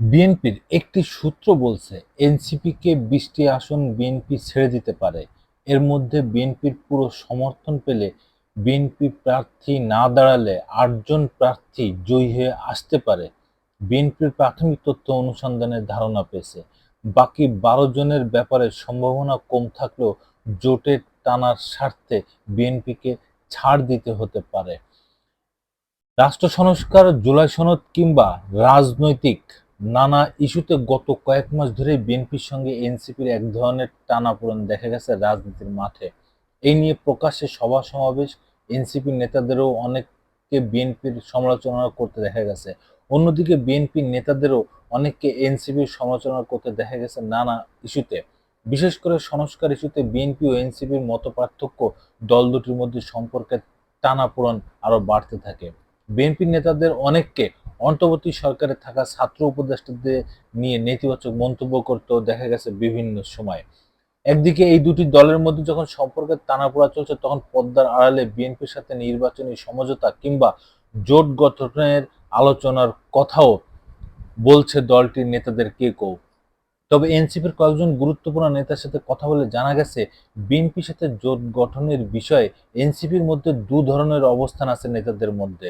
বিএনপির একটি সূত্র বলছে, এনসিপিকে বিশটি আসন বিএনপি ছেড়ে দিতে পারে। এর মধ্যে বিএনপির পুরো সমর্থন পেলে বিএনপি প্রার্থী না দাঁড়ালে আটজন প্রার্থী জয়ী হয়ে আসতে পারে। বিএনপির প্রাথমিক তথ্য অনুসন্ধানের ধারণা পেয়েছে, বাকি বারো জনের ব্যাপারে সম্ভাবনা কম থাকলেও জোটের টানার স্বার্থে বিএনপিকে ছাড় দিতে হতে পারে। রাষ্ট্র সংস্কার, জুলাই সনদ কিংবা রাজনৈতিক নানা ইস্যুতে গত কয়েক মাস ধরে বিএনপির সঙ্গে এনসিপির এক ধরনের টানাপোড়েন দেখা গেছে রাজনীতির মাঠে। এই নিয়ে প্রকাশ্যে সভা সমাবেশ, এনসিপির নেতাদেরও অনেককে বিএনপির সমালোচনা করতে দেখা গেছে। অন্যদিকে বিএনপির নেতাদেরও অনেককে এনসিপির সমালোচনা করতে দেখা গেছে নানা ইস্যুতে। বিশেষ করে সংস্কার ইস্যুতে বিএনপি ও এনসিপির মত পার্থক্য দল দুটির মধ্যে সম্পর্কের টানাপোড়েন আরও বাড়তে থাকে। বিএনপির নেতাদের অনেককে অন্তর্বর্তী সরকারে থাকা ছাত্র উপদেষ্টাদের নিয়ে নেতিবাচক মন্তব্য করতেও দেখা গেছে বিভিন্ন সময়। একদিকে এই দুটি দলের মধ্যে যখন সম্পর্কের টানাপোড়া চলছে, তখন পদ্মার আড়ালে বিএনপির সাথে নির্বাচনী সমঝোতা কিংবা জোট গঠনের আলোচনার কথাও বলছে দলটির নেতাদের কে কেউ। তবে এনসিপির কয়েকজন গুরুত্বপূর্ণ নেতার সাথে কথা বলে জানা গেছে, বিএনপির সাথে জোট গঠনের বিষয়ে এনসিপির মধ্যে দু ধরনের অবস্থান আছে নেতাদের মধ্যে।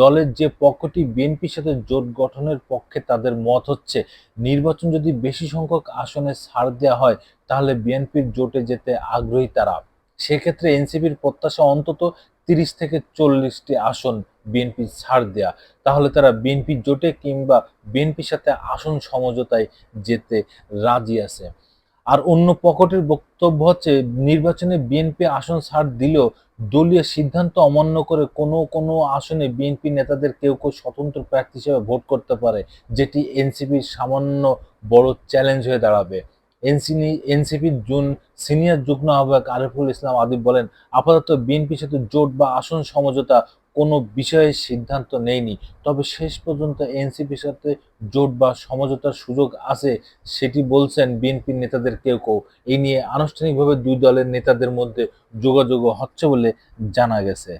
দলের যে পক্ষটি বিএনপির সাথে জোট গঠনের পক্ষে তাদের মত হচ্ছে, নির্বাচন যদি বেশি সংখ্যক আসনে ছাড় দেওয়া হয়, তাহলে বিএনপির জোটে যেতে আগ্রহী তারা। সেক্ষেত্রে এনসিপির প্রত্যাশা অন্তত তিরিশ থেকে চল্লিশটি আসন বিএনপি ছাড় দেয়া। তাহলে তারা বিএনপি জোটে কিংবা বিএনপির সাথে আসন সমঝোতায় যেতে রাজি আছে। আর অন্য পকেটের বক্তব্য হচ্ছে, নির্বাচনে বিএনপি আসন ছাড় দিলেও দলীয় সিদ্ধান্ত অমান্য করে কোনো কোনো আসনে বিএনপি নেতাদের কেউ কেউ স্বতন্ত্র প্রার্থী হিসেবে ভোট করতে পারে, যেটি এনসিপির সামান্য বড় চ্যালেঞ্জ হয়ে দাঁড়াবে। এনসিনি এনসিপির জুন সিনিয়র যুগ্ম আহ্বায়ক আরিফুল ইসলাম আদিব বলেন, আপাতত বিএনপির সাথে জোট বা আসন সমঝোতা কোনো বিষয়ে সিদ্ধান্ত নেয়নি। তবে শেষ পর্যন্ত এনসিপির সাথে জোট বা সমঝোতার সুযোগ আছে সেটি বলছেন বিএনপির নেতাদের কেউ কেউ। এই নিয়ে আনুষ্ঠানিকভাবে দুই দলের নেতাদের মধ্যে যোগাযোগ হচ্ছে বলে জানা গেছে।